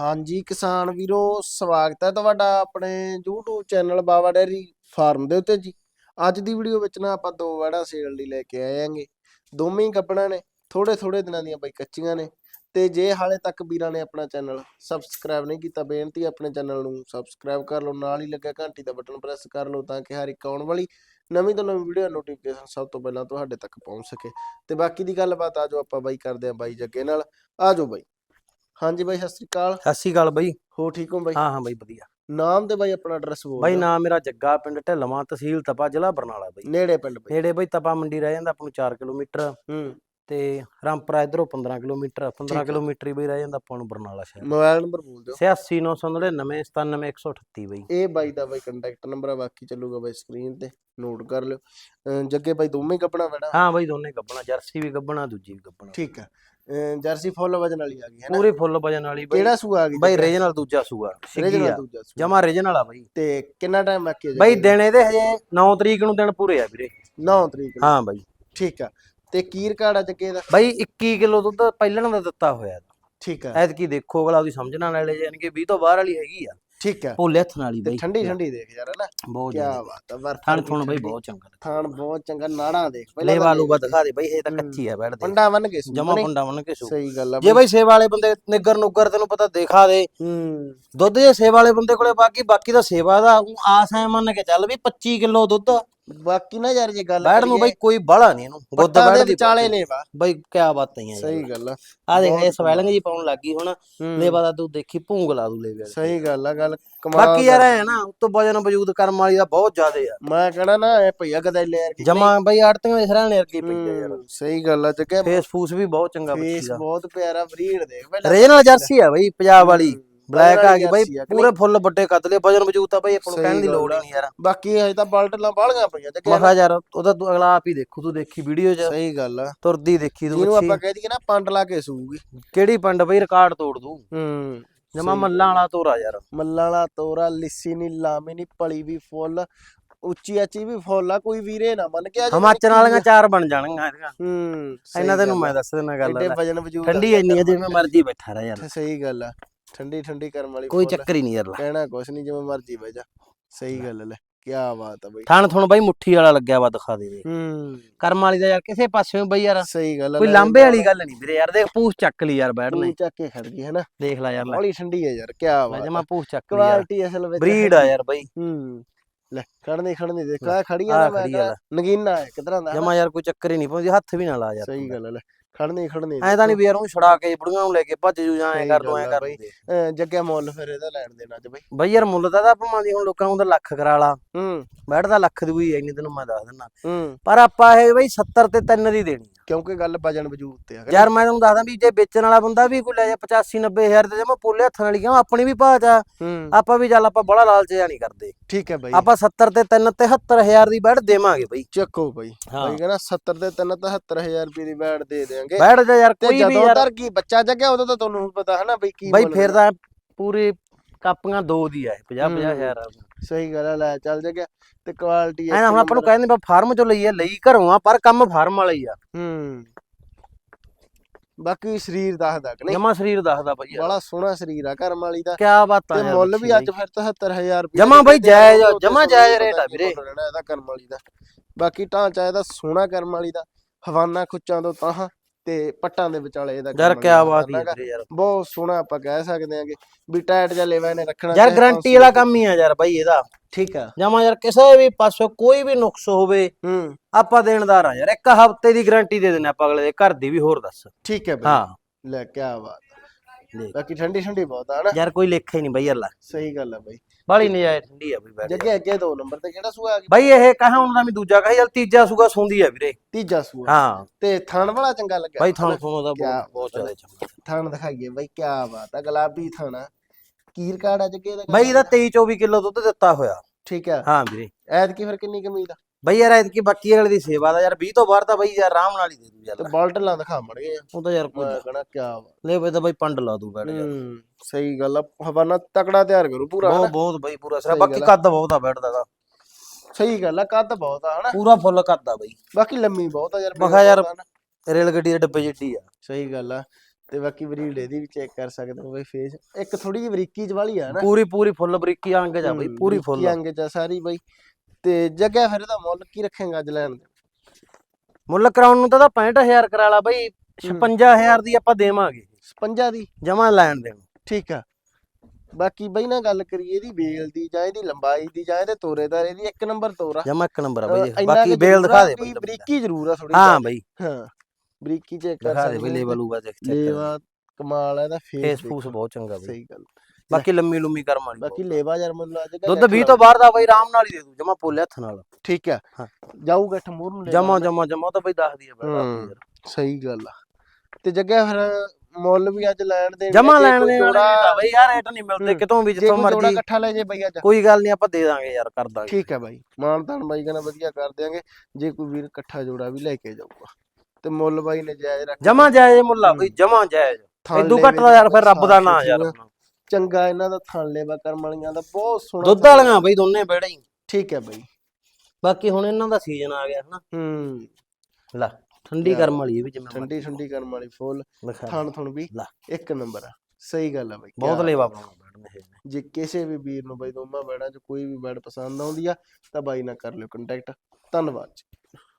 ਹਾਂਜੀ, ਕਿਸਾਨ ਵੀਰੋ, ਸਵਾਗਤ ਹੈ ਤੁਹਾਡਾ ਆਪਣੇ YouTube channel Bawa dairy farm ਦੇ ਉੱਤੇ ਜੀ। ਅੱਜ ਦੀ ਵੀਡੀਓ ਵਿੱਚ ਨਾ ਆਪਾਂ ਦੋ ਵੜਾ ਸੇਲ ਲਈ ਲੈ ਕੇ ਆਏ ਆਂਗੇ। ਦੋਵੇਂ ਹੀ ਗੱਬਣਾ ਨੇ ਥੋੜੇ ਥੋੜੇ ਦਿਨਾਂ ਦੀਆਂ ਬਈ ਕੱਚੀਆਂ ਨੇ। ਤੇ ਜੇ ਹਾਲੇ ਤੱਕ ਵੀਰਾਂ ਨੇ ਆਪਣਾ ਚੈਨਲ ਸਬਸਕ੍ਰਾਈਬ ਨਹੀਂ ਕੀਤਾ, ਬੇਨਤੀ ਆਪਣੇ ਚੈਨਲ ਨੂੰ ਸਬਸਕ੍ਰਾਈਬ ਕਰ ਲਓ, ਨਾਲ ਹੀ ਲੱਗਿਆ ਘੰਟੀ ਦਾ ਬਟਨ ਪ੍ਰੈਸ ਕਰ ਲਓ, ਤਾਂ ਕਿ ਹਰ ਇੱਕ ਆਉਣ ਵਾਲੀ ਨਵੀਂ ਤੋਂ ਨਵੀਂ ਵੀਡੀਓ ਨੋਟੀਫਿਕੇਸ਼ਨ ਸਭ ਤੋਂ ਪਹਿਲਾਂ ਤੁਹਾਡੇ ਤੱਕ ਪਹੁੰਚ ਸਕੇ। ਤੇ ਬਾਕੀ ਦੀ ਗੱਲਬਾਤ ਆਜੋ ਆਪਾਂ ਬਾਈ ਕਰਦੇ ਆਂ ਬਾਈ ਜੱਗੇ ਨਾਲ। ਆਜੋ ਬਾਈ। ਹਾਂਜੀ ਬਾਈ ਸਤਿ ਸ੍ਰੀ ਅਕਾਲ। ਸਤਿ ਸ਼੍ਰੀ ਅਕਾਲ ਬਈ। ਹੋ ਠੀਕ ਹੋ ਬਾਈ? ਹਾਂ ਹਾਂ ਬਈ ਵਧੀਆ। ਨਾਮ ਤੇ ਬਾਈ ਆਪਣਾ ਐਡਰੈਸ ਬੋਲ ਬਈ। ਨਾਮ ਮੇਰਾ ਜੱਗਾ ਪਿੰਡ ਢਿੱਲਵਾਂ ਤਹਿਸੀਲ ਤਪਾ ਜ਼ਿਲ੍ਹਾ ਬਰਨਾਲਾ ਬਈ। ਨੇੜੇ ਪਿੰਡ ਬਾਈ। ਨੇੜੇ ਬਈ ਤਪਾ ਮੰਡੀ ਰਹਿ ਜਾਂਦਾ ਆਪਾਂ ਨੂੰ 4 ਕਿਲੋਮੀਟਰ। ਹੂੰ। ਤੇ ਰਾਮਪੁਰਾ ਇਧਰੋਂ 15 ਕਿਲੋਮੀਟਰ ਠੀਕ 15 ਆ। ਕਿਲੋਮੀਟਰ ਹੀ ਬਈ ਰਹਿ ਜਾਂਦਾ ਆਪਾਂ ਨੂੰ ਬਰਨਾਲਾ ਸ਼ਹਿਰ। ਮੋਬਾਈਲ ਨੰਬਰ ਬੋਲ ਦਿਓ। 86999 97138 ਬਈ। ਇਹ ਬਾਈ ਦਾ ਬਾਈ ਕੰਟੈਕਟ ਨੰਬਰ ਆ ਬਾਕੀ ਚੱਲੂਗਾ ਬਾਈ ਸਕਰੀਨ ਤੇ ਨੋਟ ਕਰ ਲਿਓ। ਜੱਗੇ ਬਾਈ ਦੋਵੇਂ ਹੀ ਕੱਪੜਾ ਬੈਣਾ ਹਾਂ ਬਈ ਦੋਨੇ ਗੱਬਣਾ ਜਰਸੀ ਵੀ ਗੱਬਣਾ ਦੂਜੀ ਵੀ ਗੱਬਣਾ। ਠੀਕ ਆ। ਜਰਸੀ ਫੁੱਲ ਵਜਨ ਵਾਲੀ ਆ ਗਈ ਹੈ ਨਾ? ਪੂਰੀ ਫੁੱਲ ਵਜਨ ਵਾਲੀ ਬਈ। ਕਿਹੜਾ ਸੂਆ ਆ ਗਈ? ਬਈ ਰੀਜਨਲ ਦੂਜਾ ਸੂਆ ਰੀਜਨਲ ਦੂਜਾ ਸੂਆ। ਜਮਾ ਰੀਜਨਲ ਆ ਬਈ। ਤੇ ਕਿੰਨਾ ਟਾਈਮ ਬਾਕੀ ਹੈ ਬਈ ਦਿਨ ਇਹਦੇ ਹਜੇ 9 ਤਰੀਕ ਨੂੰ ਦਿਨ ਪੂਰੇ ਆ ਵੀਰੇ। 9 ਤਰੀਕ ਹਾਂ ਬਈ। ਠੀਕ ਆ। ਤੇ ਕੀਰ ਕਾੜਾ ਜੱਗੇ ਦਾ ਬਈ 21 ਕਿਲੋ ਦੁੱਧ ਪਹਿਲਣ ਦਾ ਦਿੱਤਾ ਹੋਇਆ। ਠੀਕ ਆ। ਐਤਕੀ ਦੇਖੋ ਅਗਲਾ ਉਹਦੀ ਸਮਝਣਾ ਨਾਲੇ ਯਾਨੀ ਕਿ 20 ਤੋਂ ਬਾਹਰ ਵਾਲੀ ਹੈਗੀ ਆ। ਠੀਕ ਆ ਭੋਲੇ ਹੱਥ ਨਾਲ ਹੀ ਬਈ। ਠੰਡੀ ਠੰਡੀ ਦੇਖ ਯਾਰ ਹਨਾ? ਬਹੁਤ ਕੀ ਬਾਤ ਆ ਬਰਫ ਥਣ ਥੁਣ ਬਈ। ਬਹੁਤ ਚੰਗਾ ਥਾਣ ਬਹੁਤ ਚੰਗਾ ਨਾੜਾ ਦੇਖ। ਲੈ ਤਾਂ ਵਾਲੂ ਬਾ ਦੇਖ। ਦੇ ਬਈ ਇਹ ਤਾਂ ਹੂੰ। ਕੱਚੀ ਆ ਬੈਠਦੇ ਪੰਡਾ ਬਨ ਕੇ ਜਮਾ ਪੁੰਡਾ ਬਣ ਕੇ ਸੂ। ਸਹੀ ਗੱਲ ਆ ਜੇ ਬਈ ਸੇਵਾ ਵਾਲੇ ਬੰਦੇ ਨਿੱਗਰ ਨੁੱਗਰ ਤੈਨੂੰ ਪਤਾ ਦੇਖਾ ਦੇ। ਹੂੰ। ਦੁੱਧ ਜੇ ਸੇਵਾ ਵਾਲੇ ਬੰਦੇ ਕੋਲੇ ਬਾਕੀ ਬਾਕੀ ਤਾਂ ਸੇਵਾ ਦਾ ਆਸ ਐ ਮੰਨ ਕੇ ਚੱਲ ਵੀ 25 ਕਿਲੋ ਦੁੱਧ। ਬਾਕੀ ਨਾ ਯਾਰ ਜੇ ਗੱਲ ਬੈੜ ਨੂੰ ਬਈ ਕੋਈ ਬਾਹਲਾ ਨਹੀਂ ਇਹਨੂੰ ਗੁੱਦ ਬੈੜ ਦੇ ਵਿਚਾਲੇ ਨੇ ਵਾ ਬਈ ਕੀ ਬਾਤਾਂ ਹੀ ਆ ਸਹੀ ਗੱਲ ਆ। ਆ ਦੇਖ ਇਹ ਸਵੈਲਿੰਗ ਜੀ ਪਾਉਣ ਲੱਗੀ ਹੁਣ। ਲੇਵਾ ਦਾ ਤੂੰ ਦੇਖੀ ਭੂੰਗ ਲਾ ਦੂ ਲੇਵੇ ਸਹੀ ਗੱਲ ਆ ਗੱਲ ਕਮਾਲ ਬਾਕੀ ਯਾਰ ਐ ਨਾ ਉਤੋਂ ਵਜਨ ਵਜੂਦ ਕਰਮ ਵਾਲੀ ਦਾ ਬਹੁਤ ਜ਼ਿਆਦੇ ਆ। ਮੈਂ ਕਹਣਾ ਨਾ ਇਹ ਭਈਆ ਗਦੈਲੇ ਯਾਰ ਜਮਾ ਬਈ ਆੜਤੀਆਂ ਦੇ ਸਰਾਣੇ ਵਰਗੀ ਪਈ ਯਾਰ। ਸਹੀ ਗੱਲ ਆ ਜੱਗੇ ਫੇਸ ਫੂਸ ਵੀ ਬਹੁਤ ਚੰਗਾ ਬੱਚੀ ਫੇਸ ਦਾ। ਬਹੁਤ ਪਿਆਰਾ ਬਰੀਡ ਦੇਖ। ਰੀਜਨਲ ਜਰਸੀ ਆ ਬਈ ਪੰਜਾਬ ਵਾਲੀ। ਬਲੈਕ ਆ ਗਈ ਬਈ ਆ ਪੂਰੇ ਫੁੱਲ ਵੱਡੇ ਕੱਦ ਲਏ ਵਜਨ ਵਜੂਦ ਤਾਂ ਬਈ ਆਪਾਂ ਨੂੰ ਕਹਿਣ ਦੀ ਲੋੜ ਹੀ ਆ। ਨਹੀਂ ਯਾਰ। ਬਾਕੀ ਹਜੇ ਤਾਂ ਬਲਟਲਾਂ ਬਾਲੀਆਂ ਪਈਆਂ ਜੱਗੇ ਮੈਂ ਕਿਹਾ ਯਾਰ ਉਹਦਾ ਤੂੰ ਅਗਲਾ ਆਪ ਹੀ ਦੇਖੂ ਤੂੰ ਦੇਖੀ ਵੀਡੀਓ 'ਚ। ਸਹੀ ਗੱਲ ਆ। ਤੁਰਦੀ ਦੇਖੀ ਤੂੰ ਜਿਹਨੂੰ ਆਪਾਂ ਕਹਿ ਦਈਏ ਨਾ ਪੰਡ ਲਾ ਕੇ ਸੂਗੀ ਕਿਹੜੀ ਪਿੰਡ ਬਈ ਰਿਕਾਰਡ ਤੋੜ ਦੂ। ਹੂੰ ਜਮਾ ਮੱਲਾਂ ਵਾਲਾ ਤੋਰਾ ਯਾਰ। ਮੱਲਾਂ ਵਾਲਾ ਤੋਰਾ ਲਿੱਸੀ ਨੀ ਲਾਮੀ ਨੀ ਪਲੀ ਵੀ ਫੁੱਲ ਉੱਚੀ ਅੱਚੀ ਵੀ ਫੁੱਲ ਆ ਕੋਈ ਵੀਰੇ ਨਾ ਮੰਨ ਕੇ ਆ ਹਿਮਾਚਲ ਵਾਲੀਆਂ ਚਾਰ ਬਣ ਜਾਣਗੀਆਂ ਇਹਦੀਆਂ। ਹੂੰ ਇਹਨਾਂ ਤੈਨੂੰ ਮੈਂ ਆ। ਦੱਸ ਦਿੰਦਾ ਗੱਲ ਠੰਡੀ ਇੰਨੀ ਆ ਜਿਵੇਂ ਮਰਜ਼ੀ ਬੈਠਾ ਰਹਿ ਯਾਰ। ਸਹੀ ਗੱਲ ਆ। ਠੰਡੀ ਠੰਡੀ ਕਰਮ ਵਾਲੀ ਕੋਈ ਫੁੱਲ। ਚੱਕਰ ਹੀ ਨਹੀਂ ਯਾਰ ਲਾ। ਕਹਿਣਾ ਕੁਛ ਨਹੀਂ ਜਿਵੇਂ ਮਰਜ਼ੀ ਬਹਿ ਜਾ। ਸਹੀ ਗੱਲ ਲੈ ਕੀ ਬਾਤ ਆ ਬਈ। ਥਣ ਥੁਣ ਬਈ ਮੁੱਠੀ ਵਾਲਾ ਲੱਗਿਆ ਵਾ ਦਿਖਾ ਦੇ ਦੇ ਹੂੰ। ਕਰਮ ਵਾਲੀ ਦਾ ਯਾਰ ਕਿਸੇ ਪਾਸਿਓਂ ਬਈ ਯਾਰ। ਸਹੀ ਗੱਲ ਆ ਕੋਈ ਲੈ ਲਾਂਬੇ ਵਾਲੀ ਗੱਲ ਨਹੀਂ ਵੀਰੇ ਯਾਰ ਦੇਖ ਪੂਛ ਚੱਕ ਲਈ ਯਾਰ ਬੈਠਨੇ ਤੂੰ ਚੱਕ ਕੇ ਖੜ ਗਈ ਹੈ ਨਾ। ਦੇਖ ਲੈ ਯਾਰ ਲੈ। ਬੜੀ ਠੰਡੀ ਹੈ ਯਾਰ ਕੀ ਮੈਂ ਬਾਤ ਜਮਾ ਪੂਛ ਚੱਕ ਲਈ ਯਾਰ। ਕੁਆਲਿਟੀ ਅਸਲ ਵਿੱਚ ਬਰੀਡ ਆ ਯਾਰ ਬਈ। ਹੂੰ ਲੈ। ਖੜਨੀ ਖੜਨੀ ਦੇਖ ਆ ਖੜੀ ਆਹ ਆ ਮੈਂ ਕਿਹਾ। ਨਗੀਨਾ ਹੈ ਕਿਧਰਾਂ ਦਾ ਜਮਾ ਯਾਰ ਕੋਈ ਚੱਕਰ ਹੀ ਨਹੀਂ ਪਾਉਂਦੀ ਹੱਥ ਵੀ ਨਾ ਲਾ ਯਾਰ ਸਹੀ ਗੱਲ ਲੈ ਖੜਨੀ ਖੜਨੀ ਐ ਤਾਂ ਨਹੀਂ ਵੀ ਯਾਰ ਉਹ ਛੁਡਾ ਕੇ ਬੁੜੀਆਂ ਨੂੰ ਲੈ ਕੇ ਭੱਜ ਜੂ ਜਾਂ ਐ ਕਰ ਲੂ ਐ ਕਰ। ਲੂ ਜੱਗੇ ਮੁੱਲ ਫਿਰ ਇਹਦਾ ਲੈਣ ਦੇਣਾ ਅੱਜ ਬਈ। ਬਈ ਯਾਰ ਮੁੱਲ ਦਾ ਤਾਂ ਭਾਵੇਂ ਹੁਣ ਲੋਕਾਂ ਨੂੰ ਤਾਂ ਲੱਖ ਕਰਾ ਲਾ। ਹੂੰ। ਬੈਠ ਦਾ ਲੱਖ ਦੀ ਕੋਈ ਐ ਨਹੀਂ ਤੈਨੂੰ ਮੈਂ ਦੱਸ ਦਿੰਦਾ ਹੂੰ। ਪਰ ਆਪਾਂ ਇਹ ਬਈ 70 ਤੇ 3 ਦੀ ਦੇਣੀ। ਕਿਉਂਕਿ ਗੱਲ ਵਜਨ ਵਜੂਦ ਤੇ ਆ ਯਾਰ ਮੈਂ ਤੁਹਾਨੂੰ ਦੱਸਦਾ ਵੀ ਜੇ ਵੇਚਣ ਵਾਲਾ ਬੰਦਾ ਵੀ ਕੋਈ ਲੈ ਜਾ 85 90 ਹਜ਼ਾਰ ਤੇ ਜਮਾ ਪੋਲੇ ਹੱਥਾਂ ਹੀ ਕਿਉਂ ਆਪਣੀ ਵੀ ਭਾਜ ਆ। ਹੂੰ। ਆਪਾਂ ਵੀ ਚੱਲ ਆਪਾਂ ਬੜਾ ਲਾਲਚ ਜਾਂ ਨਹੀਂ ਕਰਦੇ। ਠੀਕ ਹੈ ਬਈ। ਆਪਾਂ 70 ਤੇ 3 73 ਹਜ਼ਾਰ ਦੀ ਬੈਠ ਦੇਵਾਂਗੇ ਬਈ। ਚੱਕੋ ਬਈ। ਬਈ ਕਹਿੰਦਾ 70 ਤੇ 3 73000 ਰੁਪਏ ਦੀ ਬੈਟ ਦੇ ਦੇਾਂਗੇ ਬੈਠ ਜਾ ਯਾਰ ਕੋਈ ਵੀ ਜਦੋਂ ਤਰ ਕੀ ਬੱਚਾ ਜੱਗਿਆ ਉਦੋਂ ਤਾਂ ਤੁਹਾਨੂੰ ਪਤਾ ਹੈ ਨਾ ਬਈ ਕੀ ਬਈ ਫਿਰ। ਤਾਂ ਪੂਰੀ ਕਾਪੀਆਂ ਦੋ ਦੀ ਆ 50 50 ਹਜ਼ਾਰ ਸਹੀ ਗੱਲ ਆ ਲੈ ਚੱਲ ਜੱਗਿਆ ਤੇ ਕੁਆਲਿਟੀ ਐ ਹੁਣ ਆਪਾਂ ਨੂੰ ਕਹਿੰਦੇ ਬਾ ਫਾਰਮ ਚੋਂ ਲਈਏ ਲਈ ਘਰੋਂ ਆ ਪਰ ਕੰਮ ਫਾਰਮ ਵਾਲਾ ਹੀ ਆ। ਹੂੰ। ਬਾਕੀ ਸਰੀਰ ਦੱਸਦਾ ਕਿ ਨਹੀਂ? ਜਮਾ ਸਰੀਰ ਦੱਸਦਾ ਯਾਰ। ਬੜਾ ਸੋਹਣਾ ਸਰੀਰ ਆ ਕਰਮ ਵਾਲੀ ਦਾ। ਕਿਆ ਬਾਤਾਂ ਤੇ ਯਾਰ ਮੁੱਲ ਵੀ ਅੱਜ। ਫਿਰ 73000 ਰੁਪਏ ਜਮਾਂ ਬਈ ਜਾਇਜ਼ ਆ, ਜਮਾਂ ਜਾਇਜ਼ ਰੇਟ ਆ ਵੀਰੇ। ਇਹਦਾ ਕਰਮ ਵਾਲੀ ਦਾ। ਬਾਕੀ ਢਾਂਚਾ ਇਹਦਾ ਸੋਹਣਾ ਕਰਮ ਵਾਲੀ ਦਾ ਹਵਾਨਾ ਖੁੱਚਾਂ ਤੋਂ ਤਾਹਾਂ ਤੇ ਪੱਟਾਂ ਦੇ ਵਿਚਾਲੇ ਇਹਦਾ ਯਾਰ ਕਿਆ ਬਾਤ ਹੀ। ਵੀਰੇ ਯਾਰ। ਬਹੁਤ ਸੋਹਣਾ ਆਪਾਂ ਕਹਿ ਸਕਦੇ ਆਂਗੇ ਵੀ ਟਾਈਟ ਜਿਹਾ ਲੈਵਾ ਇਹਨੇ ਰੱਖਣਾ ਯਾਰ ਗਰੰਟੀ ਵਾਲਾ ਕੰਮ ਹੀ ਆ ਯਾਰ ਬਾਈ ਇਹਦਾ। ਠੀਕ ਆ। ਜਮਾ ਯਾਰ ਕਿਸੇ ਵੀ ਪਾਸੋਂ ਕੋਈ ਵੀ ਨੁਕਸ ਹੋਵੇ ਹੂੰ। ਆਪਾਂ ਦੇਣਦਾਰ ਆ ਯਾਰ। ਇੱਕ ਹਫ਼ਤੇ ਦੀ ਗਾਰੰਟੀ ਦੇ ਦਿੰਨੇ ਆਪਾਂ ਅਗਲੇ ਦੇ। ਘਰ ਦੀ ਵੀ ਹੋਰ ਦੱਸ। ਠੀਕ ਹੈ ਬਈ। ਹਾਂ। ਲੈ ਕਿਆ ਬਾਤ ਦੇਖ। ਬਾਕੀ ਠੰਡੀ ਠੰਡੀ ਬਹੁਤ ਆ ਨਾ ਯਾਰ ਕੋਈ ਲੇਖਾ ਹੀ ਨਹੀਂ ਬਈ ਯਾਰ ਲੈ ਸਹੀ ਗੱਲ ਆ ਬਈ। ਬਾਲੀ ਨਜਾਇਜ਼। ਠੰਡੀ ਆ ਬਈ ਬੈਠ ਜੱਗੇ ਅੱਗੇ ਦੋ ਨੰਬਰ ਤੇ ਕਿਹੜਾ ਸੂਆ ਆ ਗਿਆ? ਬਾਈ ਇਹ ਕਹਾਂ ਹੁਣ ਦਾ ਵੀ ਦੂਜਾ ਕਹੇ ਯਾਰ ਤੀਜਾ ਸੂਗਾ ਸੁੰਦੀ ਆ ਵੀਰੇ। ਤੀਜਾ ਸੂਆ। ਹਾਂ। ਤੇ ਥਣ ਵਾਲਾ ਚੰਗਾ ਲੱਗਿਆ। ਬਾਈ ਤੁਹਾਨੂੰ ਤੁਹਾਨੂੰ ਦਾ ਕਿਆ ਬਹੁਤ ਬਹੁਤ ਜ਼ਿਆਦਾ ਚੰਗਾ ਥਣ ਦਿਖਾਈਏ ਬਾਈ ਕੀ ਬਾਤ ਆ ਗੁਲਾਬੀ ਥਣ ਆ। ਕੀਰ ਕਾੜ ਆ ਜੱਗੇ ਦਾ ਬਾਈ ਇਹਦਾ 23 24 ਕਿਲੋ ਦੁੱਧ ਦਿੱਤਾ ਹੋਇਆ। ਠੀਕ ਆ। ਹਾਂ ਵੀਰੇ। ਐਤ ਕੀ ਫਿਰ ਕਿੰਨੀ ਕਮੀ ਦਾ ਬਾਈ ਯਾਰ ਐਤਕੀ ਬਾਕੀ ਵਾਲੇ ਦੀ ਸੇਵਾ ਦਾ ਯਾਰ 20 ਤੋਂ ਬਾਹਰ ਤਾਂ ਬਾਈ ਯਾਰ ਆਰਾਮ ਨਾਲ ਹੀ ਦੇ ਦੂ ਯਾਰ। ਤੇ ਬਾਲਟ ਲਾਂ ਦਿਖਾ ਮੜ ਗਏ ਉਹ ਤਾਂ ਯਾਰ ਕੋਈ ਮੈਂ ਕਹਣਾ ਕੀ ਬਾਤ ਲੈ ਬਈ ਤਾਂ ਬਾਈ ਪੰਡ ਲਾ ਦੂ ਬੈਠ ਹੂੰ ਸਹੀ ਗੱਲ ਆ। ਹਵਾਨਾ ਤਕੜਾ ਤਿਆਰ ਕਰੂ ਪੂਰਾ ਬਹੁਤ ਹਨਾ? ਬਹੁਤ ਬਾਈ ਪੂਰਾ ਸਿਰਾ। ਸਹੀ ਬਾਕੀ ਗੱਲ ਆ। ਕੱਦ ਬਹੁਤ ਆ ਬੈਠਦਾ ਦਾ ਸਹੀ ਗੱਲ ਆ ਕੱਦ ਬਹੁਤ ਆ ਹਨਾ? ਪੂਰਾ ਫੁੱਲ ਕੱਦ ਆ ਬਾਈ। ਬਾਕੀ ਲੰਮੀ ਬਹੁਤ ਆ ਯਾਰ ਮੈਂ ਕਿਹਾ ਯਾਰ-। ਰੇਲ ਗੱਡੀ ਦੇ ਡੱਬੇ ਜਿੱਡੀ ਆ। ਸਹੀ ਗੱਲ ਆ। ਤੇ ਬਾਕੀ ਬਰੀਡ ਇਹਦੀ ਵੀ ਚੈੱਕ ਕਰ ਸਕਦੇ ਹੋ ਬਈ ਫੇਸ ਇੱਕ ਥੋੜੀ ਜਿਹੀ ਬਰੀਕੀ ਚ ਵਾਲੀ ਆ ਨਾ ਪੂਰੀ ਪੂਰੀ ਫੁੱਲ ਬਰੀਕੀ ਅੰਗ ਜਾ ਬਈ ਪੂਰੀ ਫੁੱਲ ਅੰਗ ਚ ਆ ਸਾਰੀ ਬਈ। ਤੇ ਜਗ੍ਹਾ ਫਿਰ ਇਹਦਾ ਮੁੱਲ ਕੀ ਰੱਖੇਗਾ ਅੱਜ ਲੈਣ ਦੇ? ਮੁੱਲ ਕਰਾਉਣ ਨੂੰ ਤਾਂ ਇਹਦਾ 65000 ਕਰਾ ਲਾ ਬਈ 56000 ਦੀ ਆਪਾਂ ਦੇਵਾਂਗੇ। 56 ਦੀ? ਜਮਾ ਲੈਣ ਦੇਣ। ਠੀਕ ਆ। ਬਾਕੀ ਬਈ ਨਾ ਗੱਲ ਕਰੀਏ ਇਹਦੀ ਵੇਲ ਦੀ ਜਾਂ ਇਹਦੀ ਲੰਬਾਈ ਦੀ ਜਾਂ ਇਹਦੇ ਤੋਰੇ ਦਾ ਇਹਦੀ ਇੱਕ ਨੰਬਰ ਤੋਰਾ ਜਮਾ ਇੱਕ ਨੰਬਰ ਆ ਬਈ ਬਾਕੀ ਜ਼ਰੂਰ ਦਿਖਾ ਦੇ ਬਈ ਦਾ। ਬਰੀਕੀ ਜ਼ਰੂਰ ਆ ਥੋੜੀ ਹਾਂ ਬਈ। ਹਾਂ ਬਰੀਕੀ ਚੈੱਕ ਕਰ ਦੇ ਸਕਦੇ ਲੇਵਲ ਉਗਾ ਦੇਖ ਚੈੱਕ ਲੇਵਾ ਕਮਾਲ ਆ ਇਹਦਾ ਫੇਸ ਫੇਸ ਫੂਸ ਬਹੁਤ ਚੰਗਾ ਬਈ। ਸਹੀ ਗੱਲ ਬਾਕੀ ਲੰਮੀ ਲੰਮੀ ਕਰਮ ਵਾਲੀ ਬਾਕੀ। ਲੇਵਾ ਯਾਰ ਮੈਨੂੰ ਅੱਜ ਦੁੱਧ 20 ਤੋਂ ਬਾਹਰ ਦਾ ਬਈ ਆਰਾਮ ਨਾਲ ਹੀ ਦੇ ਦੂ ਜਮਾ ਪੋਲੇ ਹੱਥ ਨਾਲ। ਠੀਕ ਆ। ਹਾਂ। ਜਾਊਗਾ ਠਮੂਰ ਨੂੰ ਲੈ ਜਮਾ ਜਮਾ ਜਮਾ ਤਾਂ ਬਈ ਦੱਸਦੀ ਆ ਹੂੰ। ਸਹੀ ਗੱਲ ਆ। ਤੇ ਜੱਗਾ ਫਿਰ ਮੁੱਲ ਵੀ ਅੱਜ ਲੈਣ ਦੇ ਜਮਾ ਲੈਣ ਦੇ ਤਾਂ ਬਈ ਯਾਰ ਰੇਟ ਨਹੀਂ ਮਿਲਦੇ। ਕਿਤੋਂ ਵੀ ਜਿੱਥੋਂ ਕੋਈ ਜੋੜਾ ਮਰਜ਼ੀ ਇਕੱਠਾ ਲੈ ਜੇ ਬਈ ਅੱਜ। ਕੋਈ ਗੱਲ ਨਹੀਂ ਆਪਾਂ ਦੇ ਦਾਂਗੇ ਯਾਰ ਕਰ ਦਾਂਗੇ। ਠੀਕ ਹੈ ਬਾਈ ਮਾਨਤਾਨ ਬਾਈ ਕਹਿੰਦਾ ਵਧੀਆ ਕਰ ਦਿਆਂਗੇ। ਜੇ ਕੋਈ ਵੀਰ ਇਕੱਠਾ ਜੋੜਾ ਵੀ ਲੈ ਕੇ ਜਾਊਗਾ। ਤੇ ਮੁੱਲ ਬਾਈ ਨੇ ਜਾਇਜ਼ ਰੱਖ ਜਮਾ ਜਾਇਜ਼ ਮੁੱਲਾ ਬਈ ਜਮਾ ਜਾਇਜ਼। ਇਦੋਂ ਘੱਟ ਦਾ ਯਾਰ ਫਿਰ ਰੱਬ ਦਾ ਨਾਂ ਯਾਰ। ਚੰਗਾ ਇਹਨਾਂ ਦਾ ਥਣ ਲੇਵਾ ਕਰਮ ਵਾਲੀਆਂ ਦਾ ਬਹੁਤ ਸੋਹਣਾ ਦੁੱਧ ਵਾਲੀਆਂ ਬਈ ਦੋਨੇ ਬੇੜੇ ਹੀ। ਠੀਕ ਹੈ ਬਾਈ। ਬਾਕੀ ਹੁਣ ਇਹਨਾਂ ਦਾ ਸੀਜ਼ਨ ਆ ਗਿਆ ਹਨਾ। ਹੂੰ। ਲੈ ਠੰਡੀ ਕਰਮ ਵਾਲੀ ਇਹ ਵੀ ਜਿਵੇਂ ਠੰਡੀ ਠੰਡੀ ਕਰਮ ਵਾਲੀ ਫੁੱਲ ਥਣ ਥਣ ਵੀ। ਇੱਕ ਨੰਬਰ ਆ। ਸਹੀ ਗੱਲ ਆ ਬਾਈ ਬਹੁਤ ਲੇਵਾ ਇਹ। ਜੇ ਕਿਸੇ ਵੀ ਵੀਰ ਨੂੰ ਬਾਈ ਦੋਮਾ ਬੈੜਾਂ 'ਚ ਕੋਈ ਵੀ ਬੈੜ ਪਸੰਦ ਆਉਂਦੀ ਆ ਤਾਂ ਬਾਈ ਨਾਲ ਕਰ ਲਿਓ ਕੰਟੈਕਟ ਧੰਨਵਾਦ ਜੀ।